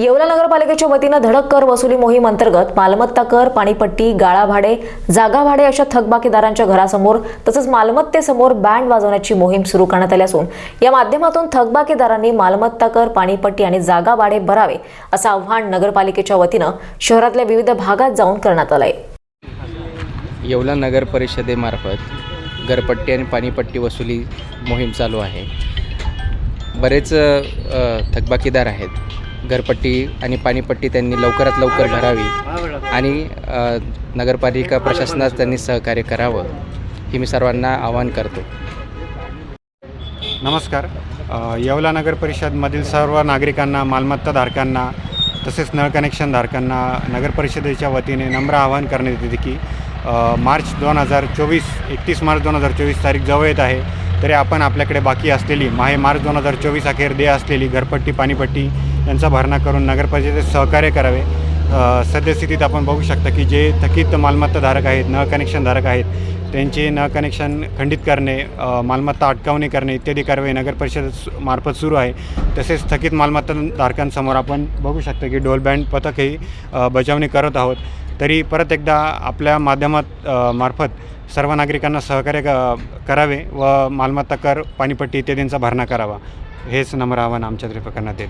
येवला नगरपालिकेच्या वतीनं धडक कर वसुली मोहीम अंतर्गत मालमत्ता कर पाणीपट्टी गाळा भाडे जागा भाडे अशा थकबाकीदारांच्या घरासमोर तसंच मालमत्तेसमोर बँड वाजवण्याची मोहीम सुरू करण्यात आली असून या माध्यमातून थकबाकीदारांनी मालमत्ता कर पाणीपट्टी आणि जागा भाडे भरावे असं आव्हान नगरपालिकेच्या वतीनं शहरातल्या विविध भागात जाऊन करण्यात आलंय. येवला नगर परिषदेमार्फत घरपट्टी आणि पाणीपट्टी वसुली मोहीम चालू आहे. बरेच थकबाकीदार आहेत. घरपट्टी आणि पाणीपट्टी त्यांनी लवकरात लवकर भरावी आणि नगरपालिका प्रशासनास त्यांनी सहकार्य करावं हे मी सर्वांना आवाहन करतो. नमस्कार. येवला नगर परिषदमधील सर्व नागरिकांना मालमत्ताधारकांना तसेच नळ कनेक्शन धारकांना नगर परिषदेच्या वतीने नम्र आवाहन करण्यात येते की मार्च दोन हजार चोवीस एकतीस मार्च दोन हजार चोवीस तारीख जवळ येत आहे. तरी आपण आपल्याकडे बाकी असलेली माहे मार्च दोन हजार चोवीस अखेर दे असलेली घरपट्टी पाणीपट्टी यांचा भरणा करून नगरपरिषदेत सहकार्य करावे. सद्यस्थितीत आपण बघू शकता की जे थकीत मालमत्ताधारक आहेत न कनेक्शनधारक आहेत त्यांचे न कनेक्शन खंडित करणे मालमत्ता अटकावणी करणे इत्यादी कारवाई नगर परिषद मार्फत सुरू आहे. तसेच थकीत मालमत्ताधारकांसमोर आपण बघू शकतो की डोलबँड पथकही बजावणी करत आहोत. तरी परत एकदा आपल्या माध्यमात मार्फत सर्व नागरिकांना सहकार्य क- करावे व मालमत्ता कर पाणीपट्टी इत्यादींचा भरणा करावा. हेच नम्र आव्हान आमच्या तर्फे करण्यात